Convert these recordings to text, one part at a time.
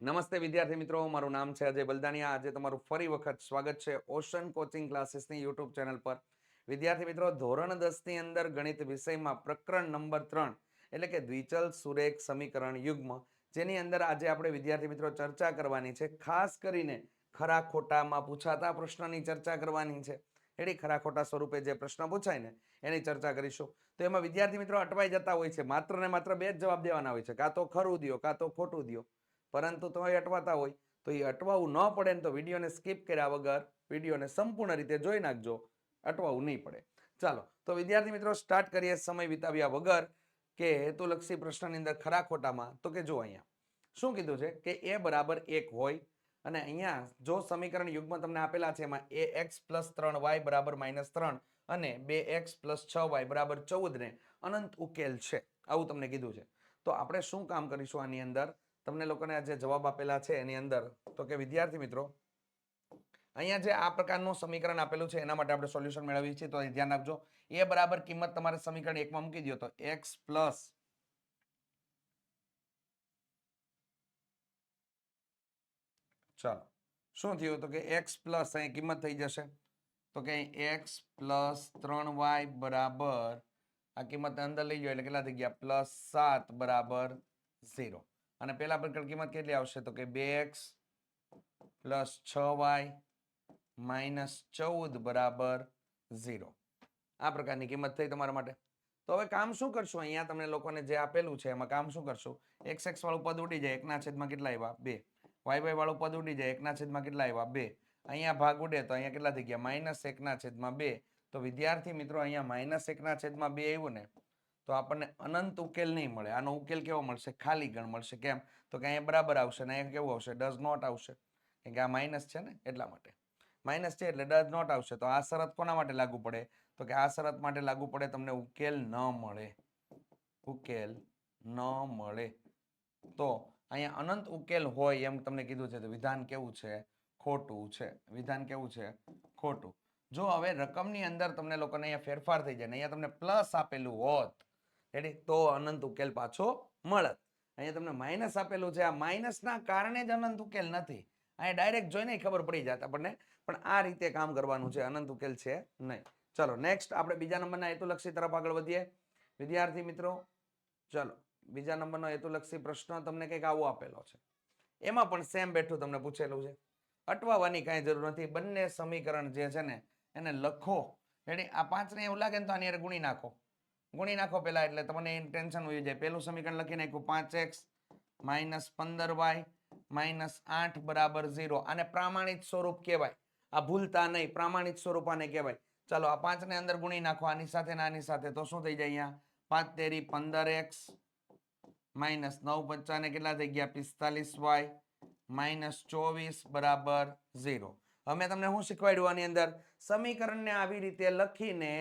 નમસ્તે વિદ્યાર્થી મિત્રો, મારું નામ છે અજય બલદાનિયા. આજે તમારું ફરી વખત સ્વાગત છે ઓશન કોચિંગ ક્લાસીસની યુટ્યુબ ચેનલ પર. વિદ્યાર્થી મિત્રો, ધોરણ દસની અંદર ગણિત વિષયમાં પ્રકરણ નંબર ત્રણ, એટલે કે દ્વિચલ સુરેખ સમીકરણ યુગ્મ, જેની અંદર આજે આપણે વિદ્યાર્થી મિત્રો ચર્ચા કરવાની છે. ખાસ કરીને ખરા ખોટામાં પૂછાતા પ્રશ્નની ચર્ચા કરવાની છે. એડી ખરા ખોટા સ્વરૂપે જે પ્રશ્ન પૂછાય ને, એની ચર્ચા કરીશું. તો એમાં વિદ્યાર્થી મિત્રો, અટવાઈ જતા હોય છે. માત્ર ને માત્ર બે જ જવાબ દેવાના હોય છે. કાં તો ખરું દ્યો, કાં તો ખોટું દ્યો. પરંતુ તમે અટવાતા હોય, તો એ અટવાવું ન પડે ને તો વિડીયોને સ્કીપ કર્યા વગર વિડીયોને સંપૂર્ણ રીતે જોઈ નાખજો. અટવાવું નહીં પડે. ચાલો, તો વિદ્યાર્થી મિત્રો સ્ટાર્ટ કરીએ સમય વિતાવ્યા વગર કે હેતુલક્ષી પ્રશ્નની અંદર ખરા ખોટામાં. તો કે જો અહીંયા, શું કીધું છે? કે એ બરાબર એક હોય અને અહીંયા જો સમીકરણ યુગ્મ તમને આપેલા છે, એમાં એ એક્સ પ્લસ ત્રણ વાય બરાબર માઇનસ ત્રણ અને બે એક્સ પ્લસ છ વાય બરાબર ચૌદને અનંત ઉકેલ છે. આવું તમને કીધું છે. તો આપણે શું કામ કરીશું આની અંદર? તમને લોકોને આ જવાબ આપેલા છે એની અંદર, તો કે વિદ્યાર્થી મિત્રો, અહીંયા જે આ પ્રકારનું સમીકરણ આપેલું છે, એના માટે આપણે સોલ્યુશન મેળવીએ છીએ, તો ધ્યાન આપજો એ બરાબર કિંમત તમારે સમીકરણ એકમાં મૂકી દો તો એક્સ પ્લસ ચાલો, શું થયું? તો કે એક્સ પ્લસ અહીં કિંમત થઈ જશે. તો કે એક્સ પ્લસ ત્રણ વાય બરાબર, આ કિંમત અંદર લઈ જાઓ, એટલે કેટલા થઈ ગયા? પ્લસ સાત બરાબર ઝીરો અને પેલા પણ કિંમત કેટલી આવશે? તો કે બે એક્સ પ્લસ છ વાય માઇનસ ચૌદ બરાબર ઝીરો. આ પ્રકારની કિંમત થઈ તમારા માટે. તો હવે કામ શું કરશું? અહીંયા તમને લોકોને જે આપેલું છે, એમાં કામ શું કરશું? એક્સ એક્સ વાળું પદ ઉડી જાય, એકના છેદમાં કેટલા આવ્યા? બે. વાય વાય વાળું પદ ઉડી જાય, એકના છેદમાં કેટલા આવ્યા? બે. અહીંયા ભાગ ઉડે તો અહીંયા કેટલા થઈ ગયા? માઇનસ એકના છેદમાં બે. તો વિદ્યાર્થી મિત્રો, અહીંયા માઇનસ એકના છેદમાં બે આવ્યું ને તો આપણને અનંત ઉકેલ નહીં મળે. આનો ઉકેલ કેવો મળશે? ખાલી ગણ મળશે. કેમ? તો કે અહીંયા બરાબર આવશે ને અહીંયા કેવું આવશે? ડઝ નોટ આવશે. કેમ કે આ માઇનસ છે ને એટલા માટે. માઇનસ છે એટલે ડઝ નોટ આવશે. તો આ શરત કોના માટે લાગુ પડે? તો કે આ શરત માટે લાગુ પડે તમને ઉકેલ ન મળે. ઉકેલ ન મળે. તો અહીંયા અનંત ઉકેલ હોય એમ તમને કીધું છે તો વિધાન કેવું છે? ખોટું છે. વિધાન કેવું છે? ખોટું. જો હવે રકમની અંદર તમને લોકોને અહીંયા ફેરફાર થઈ જાય ને અહીંયા તમને પ્લસ આપેલું હોત રેડી તો અનંત ઉકેલ પાછો મળત. અહીંયા તમને માઇનસ આપેલું છે. આ માઇનસના કારણે જ અનંત ઉકેલ નથી. અહીંયા ડાયરેક્ટ જોઈને ખબર પડી જાય આપણને. પણ આ રીતે કામ કરવાનું છે. અનંત ઉકેલ છે નહીં. ચલો નેક્સ્ટ આપણે બીજા નંબરના હેતુલક્ષી તરફ આગળ વધીએ. વિદ્યાર્થી મિત્રો, ચલો, બીજા નંબરનો હેતુલક્ષી પ્રશ્ન તમને કંઈક આવો આપેલો છે. એમાં પણ સેમ બેઠું તમને પૂછેલું છે. અટવાવાની કાંઈ જરૂર નથી. બંને સમીકરણ જે છે ને, એને લખો. રેડી આ પાંચને એવું લાગે ને તો આની ગુણી નાખો. ગુણી નાખો પહેલા એટલે તમને ટેન્શન હોય જાય. પહેલું સમીકરણ લખી નાખ્યું પાંચ એક્સ માઇનસ પંદર વાય માઇનસ આઠ બરાબર ઝીરો. આને પ્રામાણિક સ્વરૂપ કહેવાય. આ ભૂલતા નહીં, પ્રામાણિક સ્વરૂપ આને કહેવાય. ચાલો, આ પાંચને અંદર ગુણી નાખો, આની સાથે આની સાથે. તો શું થઈ જાય અહીંયા? પાંચ તેરી પંદર એક્સ માઇનસ નવ પચાને કેટલા થઈ ગયા? પિસ્તાલીસ વાય માઇનસ ચોવીસ બરાબર ઝીરો. હવે તમને શું શીખવાડ્યું આની અંદર? સમીકરણને આવી રીતે લખીને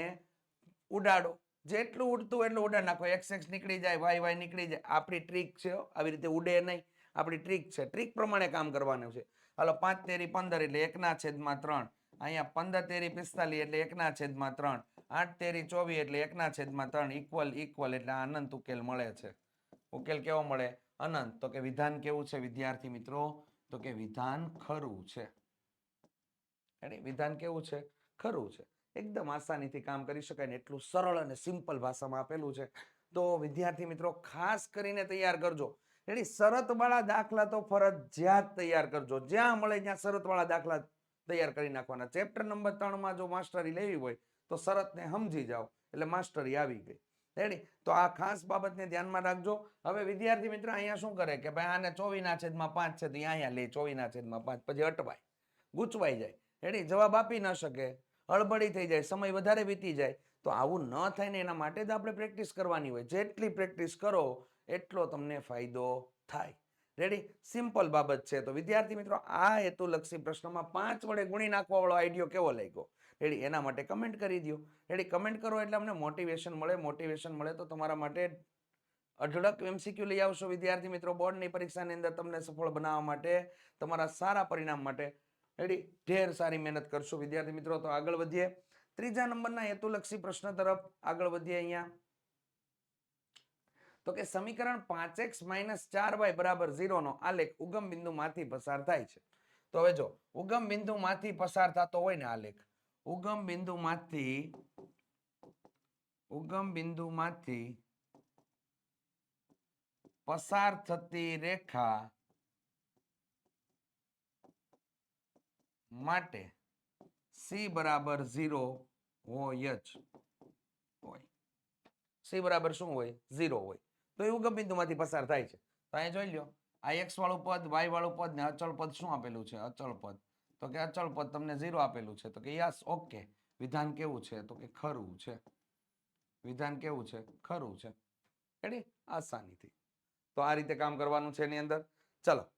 ઉડાડો. જેટલું ઉડતું એટલું ઉડાડ નાખો. એક્સ એક્સ નીકળી જાય, વાય વાય નીકળી જાય. આપણી ટ્રીક છે આવી રીતે ઉડે નહીં. આપણી ટ્રીક છે. ટ્રીક પ્રમાણે કામ કરવાનું છે. હાલો, પાંચ, તેરી, પંદર એટલે એકના છેદમાં ત્રણ. અહીંયા પંદર, તેરી, પિસ્તાલીસ એટલે એકના છેદમાં ત્રણ. આઠ, તેરી, ચોવીસ એટલે એકના છેદમાં ત્રણ. ઇક્વલ ઇક્વલ એટલે અનંત ઉકેલ મળે છે. ઉકેલ કેવો મળે? અનંત. તો કે વિધાન કેવું છે, વિદ્યાર્થી મિત્રો? તો કે વિધાન ખરું છે? વિધાન કેવું છે? ખરું છે. એકદમ આસાનીથી કામ કરી શકાય ને એટલું સરળ અને સિમ્પલ ભાષામાં આપેલું છે. તો વિદ્યાર્થી મિત્રો, ખાસ કરીને તૈયાર કરજો. એની શરતવાળા દાખલા તો ફરજિયાત તૈયાર કરજો. જ્યાં મળે ત્યાં શરતવાળા દાખલા તૈયાર કરી નાખવાના. ચેપ્ટર નંબર ત્રણમાં જો માસ્ટરી લેવી હોય, તો શરતને સમજી જાઓ. એટલે માસ્ટરી આવી ગઈ. રેડી? તો આ ખાસ બાબતને ધ્યાનમાં રાખજો. હવે વિદ્યાર્થી મિત્ર, અહીંયા શું કરે કે ભાઈ આને ચોવીના છેદમાં પાંચ છે તો અહીંયા લે ચોવીના છેદમાં પાંચ. પછી અટવાય. ગૂંચવાઈ જાય. રેડી? જવાબ આપી ન શકે. હળબડી થઈ જાય, સમય વધારે વીતી જાય, તો આવું ન થાય ને એના માટે જ આપણે પ્રેક્ટિસ કરવાની હોય. જેટલી પ્રેક્ટિસ કરો, એટલો તમને ફાયદો થાય. રેડી સિમ્પલ બાબત છે. તો વિદ્યાર્થી મિત્રો, આ હેતુલક્ષી પ્રશ્નમાં પાંચ વડે ગુણી નાખવાવાળો આઈડિયો કેવો લાગ્યો? રેડી એના માટે કમેન્ટ કરી દો રેડી કમેન્ટ કરો એટલે અમને મોટિવેશન મળે. મોટિવેશન મળે તો તમારા માટે અઢળક એમસીક્યુ લઈ આવશો વિદ્યાર્થી મિત્રો. બોર્ડની પરીક્ષાની અંદર તમને સફળ બનાવવા માટે, તમારા સારા પરિણામ માટે રેડી ઢેર સારી મહેનત કરશો, વિદ્યાર્થી મિત્રો. તો આગળ વધીએ. ત્રીજા નંબરના હેતુલક્ષી પ્રશ્ન તરફ આગળ વધીએ અહીંયા. તો કે સમીકરણ પાંચ એક્સ માઇનસ ચાર વાય બરાબર ઝીરો નો આલેખ ઉગમ બિંદુમાંથી પસાર થાય છે. તો હવે જો, ઉગમ બિંદુમાંથી પસાર થતો હોય ને આલેખ, ઉગમ બિંદુમાંથી ઉગમ બિંદુમાંથી પસાર થતી રેખા માટે સી બરાબર ઝીરો હોય જ હોય. સી બરાબર શું હોય? ઝીરો હોય. તો એ ઉગમ બિંદુમાંથી પસાર થાય છે. તો અહીંયા જોઈ લો આ એક્સ વાળું પદ વાય વાળું પદ ને અચળ પદ શું આપેલું છે? અચળ પદ. તો કે અચળ પદ તમને ઝીરો આપેલું છે. તો કે યસ, ઓકે. વિધાન કેવું છે? તો કે ખરું છે. વિધાન કેવું છે? ખરું છે. રેડી આસાનીથી. તો આ રીતે કામ કરવાનું છે એની અંદર. ચલો.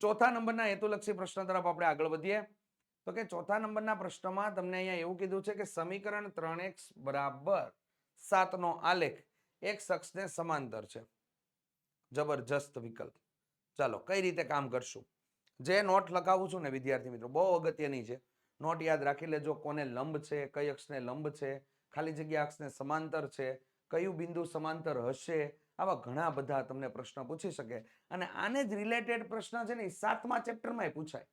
ચોથા નંબરના હેતુલક્ષી પ્રશ્ન તરફ આપણે આગળ વધીએ. તો કે ચોથા નંબરના પ્રશ્નમાં તમને અહીંયા એવું કીધું છે કે સમીકરણ ત્રણ એક્સ બરાબર સાતનો આલેખ એક શખ્સને સમાંતર છે. જબરજસ્ત વિકલ્પ. ચાલો, કઈ રીતે કામ કરશું? જે નોટ લખાવું છું ને, વિદ્યાર્થી મિત્રો, બહુ અગત્યની છે. નોટ યાદ રાખી લેજો, કોને લંબ છે, કઈ અક્ષને લંબ છે, ખાલી જગ્યા અક્ષને સમાંતર છે, કયું બિંદુ સમાંતર હશે આવા ઘણા બધા તમને પ્રશ્ન પૂછી શકે. અને આને જ રિલેટેડ પ્રશ્ન છે ને એ સાતમા ચેપ્ટરમાં પૂછાય.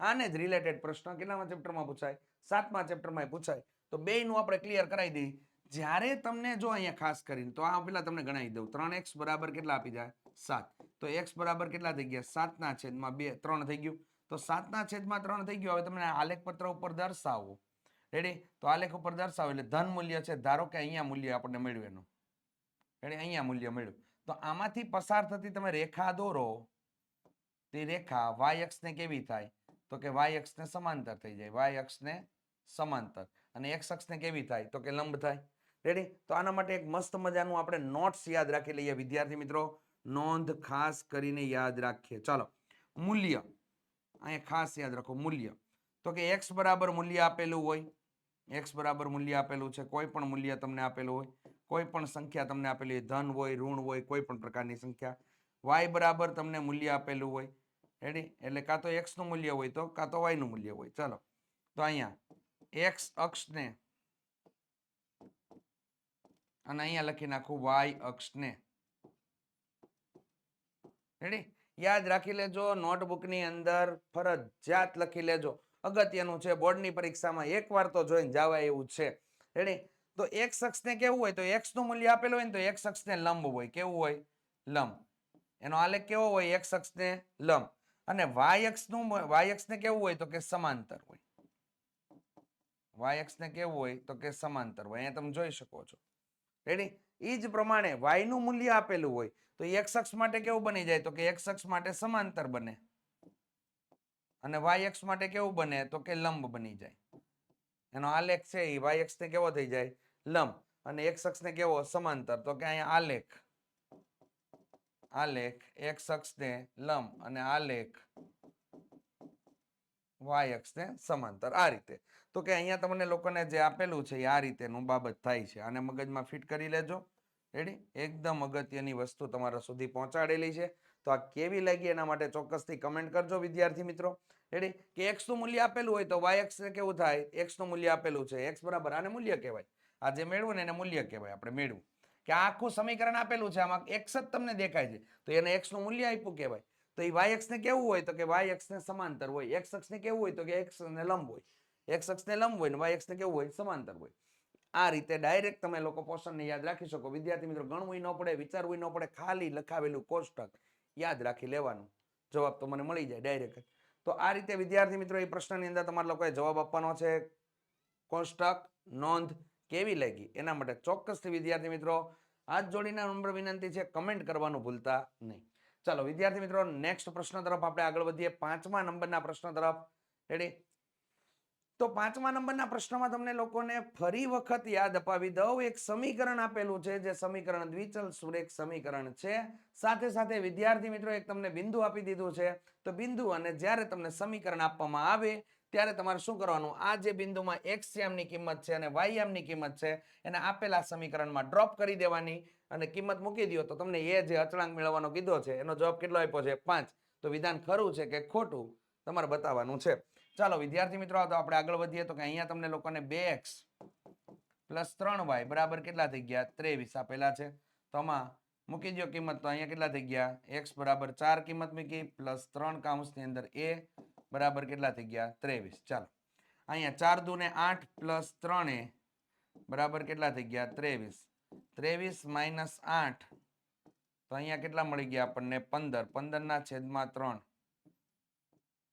આને જ રિલેટેડ પ્રશ્ન કેટલામાં ચેપ્ટરમાં પૂછાય? સાતમા ચેપ્ટરમાં પૂછાય. તો બેયનું આપણે ક્લિયર કરાવી દઈએ. જ્યારે તમને જો અહીંયા ખાસ કરીને, તો આ પેલા તમને ગણાવી દઉં. ત્રણ એક્સ બરાબર કેટલા આપી જાય? સાત. તો એક્સ બરાબર કેટલા થઈ ગયા? સાતના છેદમાં બે, ત્રણ થઈ ગયું. તો સાતના છેદમાં ત્રણ થઈ ગયું. હવે તમને આલેખ પત્ર ઉપર દર્શાવો. રેડી તો આલેખ ઉપર દર્શાવો. એટલે ધન મૂલ્ય છે. ધારો કે અહીંયા મૂલ્ય આપણને મળ્યું એનું અહીંયા મૂલ્ય મળ્યું. તો આમાંથી પસાર થતી તમે રેખા દોરો. તે રેખા વાય અક્ષને કેવી થાય? તો કે વાય અક્ષને સમાંતર થઈ જાય. વાય અક્ષને સમાંતર. અને એક્સ અક્ષને કેવી થાય? તો કે લંબ થાય. રેડી તો આના માટે એક મસ્ત મજાનું આપણે નોટ્સ યાદ રાખી લઈએ. વિદ્યાર્થી મિત્રો, નોંધ ખાસ કરીને યાદ રાખીએ. ચાલો, મૂલ્ય. અહીંયા ખાસ યાદ રાખો, મૂલ્ય. તો કે એક્સ બરાબર મૂલ્ય આપેલું હોય. એક્સ બરાબર મૂલ્ય આપેલું છે. કોઈ પણ મૂલ્ય તમને આપેલું હોય. કોઈ પણ સંખ્યા તમને આપેલી ધન હોય, ઋણ હોય, કોઈ પણ પ્રકારની સંખ્યા. વાય બરાબર તમને મૂલ્ય આપેલું હોય. રેડી એટલે કાં તો એક્સનું મૂલ્ય હોય તો, કાં તો વાયનું મૂલ્ય હોય. ચાલો. તો અહીંયા એક્સ અક્ષને અને અહીંયા લખી નાખું વાય અક્ષને. રેડી યાદ રાખી લેજો, નોટબુકની અંદર ફરજિયાત લખી લેજો. અગત્યનું છે, બોર્ડની પરીક્ષામાં એકવાર તો જોઈને જવાય એવું છે. રેડી તો એક શખ્સને કેવું હોય? તો એક્સનું મૂલ્ય આપેલું હોય ને તો એક્સ ને લંબ હોય. કેવું હોય? લંબ. એનો આલેખ કેવો હોય? એક અક્ષને લંબ. અને વાયનું વાય ને કેવું હોય? તો કે સમાંતર હોય. વાય ને કેવું હોય? તો કે સમાંતર હોય. અહીંયા તમે જોઈ શકો છો. રેડી એ જ પ્રમાણે વાયનું મૂલ્ય આપેલું હોય, તો એક શખ્સ માટે કેવું બની જાય? તો કે એક શખ્સ માટે સમાંતર બને. અને વાયક્ષ માટે કેવું બને? તો કે લંબ બની જાય. એનો આલેખ છે એ વાય ને કેવો થઈ જાય? લંબ. અને એક શખ્સને કેવો? સમાંતર. તો કે અહીંયા આલેખ. આલેખ. એક શખ્સ ને લંબ અને આલેખ. વાય સમાંતર. આ રીતે. તો કે અહીંયા તમને લોકોને જે આપેલું છે એ આ રીતેનું બાબત થાય છે. અને મગજમાં ફિટ કરી લેજો. રેડી એકદમ અગત્યની વસ્તુ તમારા સુધી પહોંચાડેલી છે. તો આ કેવી લાગી એના માટે ચોક્કસથી કમેન્ટ કરજો, વિદ્યાર્થી મિત્રો. રેડી કે એક્સનું મૂલ્ય આપેલું હોય તો વાય એક્સને કેવું થાય? એક્સનું મૂલ્ય આપેલું છે. એક્સ બરાબર આને મૂલ્ય કહેવાય. આ જે મેળવું ને એને મૂલ્ય કહેવાય, આપણે મેળવું. કે આખું સમીકરણ આપેલું છે, આમાં એક્સ જ તમને દેખાય છે, તો એને એક્સનું મૂલ્ય આપ્યું કહેવાય. તો એ વાય એક્સને કેવું હોય તો કે વાય એક્સને સમાંતર હોય એક્સ ને કેવું હોય તો કે એક્સ ને લંબ હોય. એક્સ ને લંબ હોય ને વાય એક્સને કેવું હોય, સમાંતર હોય. આ રીતે ડાયરેક્ટ તમે લોકો પોષણને યાદ રાખી શકો. વિદ્યાર્થી મિત્રો, ગણવું ન પડે, વિચારવું ન પડે, ખાલી લખાવેલું કોષ્ટક યાદ રાખી લેવાનું. જવાબ તો મને મળી જાય ડાયરેક્ટ તો આ રીતે વિદ્યાર્થી મિત્રો, એ પ્રશ્નની અંદર તમારે લોકોએ જવાબ આપવાનો છે. કોષ્ટક નોંધ કેવી લાગી? એના માટે ચોક્કસથી વિદ્યાર્થી મિત્રો, હાથ જોડીના નંબર વિનંતી છે, કમેન્ટ કરવાનું ભૂલતા નહીં. ચાલો, વિદ્યાર્થી મિત્રો નેક્સ્ટ પ્રશ્ન તરફ આપણે આગળ વધીએ. પાંચમા નંબરના પ્રશ્ન તરફ. રેડી તો પાંચમા નંબરના પ્રશ્નમાં તમને લોકોને ફરી વખત યાદ અપાવી દઉં, એક સમીકરણ આપેલું છે, જે સમીકરણ દ્વિચલ સુરેખ સમીકરણ છે. સાથે સાથે વિદ્યાર્થી મિત્રો, એક તમને બિંદુ આપી દીધું છે. તો બિંદુ અને જ્યારે તમને સમીકરણ આપવામાં આવે ત્યારે તમારે શું કરવાનું? આ જે બિંદુમાં એક્સ યામની કિંમત છે અને વાય યામની કિંમત છે, એને આપેલા સમીકરણમાં ડ્રોપ કરી દેવાની અને કિંમત મૂકી દો તો તમને એ જે અચળાંક મેળવવાનો કીધો છે, એનો જવાબ કેટલો આપ્યો છે? પાંચ. તો વિધાન ખરું છે કે ખોટું? તમારે બતાવવાનું છે. ચાલો, વિદ્યાર્થી મિત્રો તો આપણે આગળ વધીએ તો કે અહીંયા તમને લોકોને બે એક્સ પ્લસ ત્રણ વાય બરાબર કેટલા થઈ ગયા? ત્રેવીસ આપેલા છે. તો આમાં મૂકી દો કિંમત તો અહીંયા કેટલા થઈ ગયા? એક્સ બરાબર ચાર કિંમત મૂકી પ્લસ ત્રણ કાઉન્સની અંદર એ બરાબર કેટલા થઈ ગયા? ત્રેવીસ. ચાલો. અહીંયા ચાર દુને આઠ પ્લસ ત્રણે, બરાબર કેટલા થઈ ગયા? ત્રેવીસ. ત્રેવીસ માઇનસ આઠ, તો અહીંયા કેટલા મળી ગયા આપણને? પંદર. પંદરના છેદમાં ત્રણ.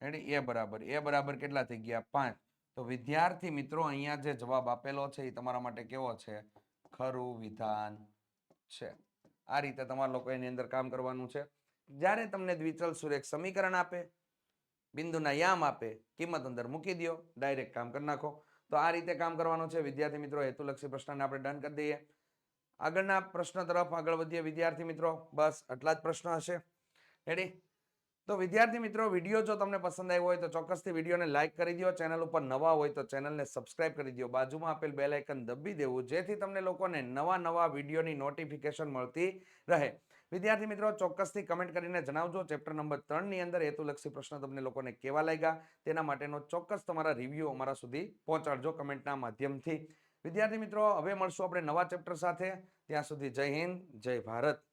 રેડી? એ બરાબર. એ બરાબર કેટલા થઈ ગયા? પાંચ. તો વિદ્યાર્થી મિત્રો, અહીંયા જે જવાબ આપેલો છે, એ તમારા માટે કેવો છે? ખરું વિધાન છે. આ રીતે તમારા લોકો એની અંદર કામ કરવાનું છે. જ્યારે તમને દ્વિચલ સુરેખ સમીકરણ આપે બિંદુના યામ આપે કિંમત અંદર મૂકી દો ડાયરેક્ટ કામ કરી નાખો. તો આ રીતે કામ કરવાનું છે. વિદ્યાર્થી મિત્રો, હેતુલક્ષી પ્રશ્નને આપણે ડન કરી દઈએ. આગળના પ્રશ્ન તરફ આગળ વધીએ. વિદ્યાર્થી મિત્રો, બસ આટલા જ પ્રશ્ન હશે. રેડી તો વિદ્યાર્થી મિત્રો, વીડિયો જો તમને પસંદ આવ્યો હોય તો ચોક્કસથી વિડીયોને લાઇક કરી દો ચેનલ ઉપર નવા હોય તો ચેનલને સબસ્ક્રાઇબ કરી દો બાજુમાં આપેલ બેલ આઇકન દબી દેવું જેથી તમને લોકોને નવા નવા વિડીયોની નોટિફિકેશન મળતી રહે. વિદ્યાર્થી મિત્રો, ચોક્કસથી કમેન્ટ કરીને જણાવજો. ચેપ્ટર નંબર ત્રણની અંદર હેતુલક્ષી પ્રશ્ન તમને લોકોને કેવા લાગ્યા? તેના માટેનો ચોક્કસ તમારા રિવ્યૂ અમારા સુધી પહોંચાડજો કમેન્ટના માધ્યમથી. વિદ્યાર્થી મિત્રો, હવે મળશું આપણે નવા ચેપ્ટર સાથે. ત્યાં સુધી જય હિન્દ, જય ભારત.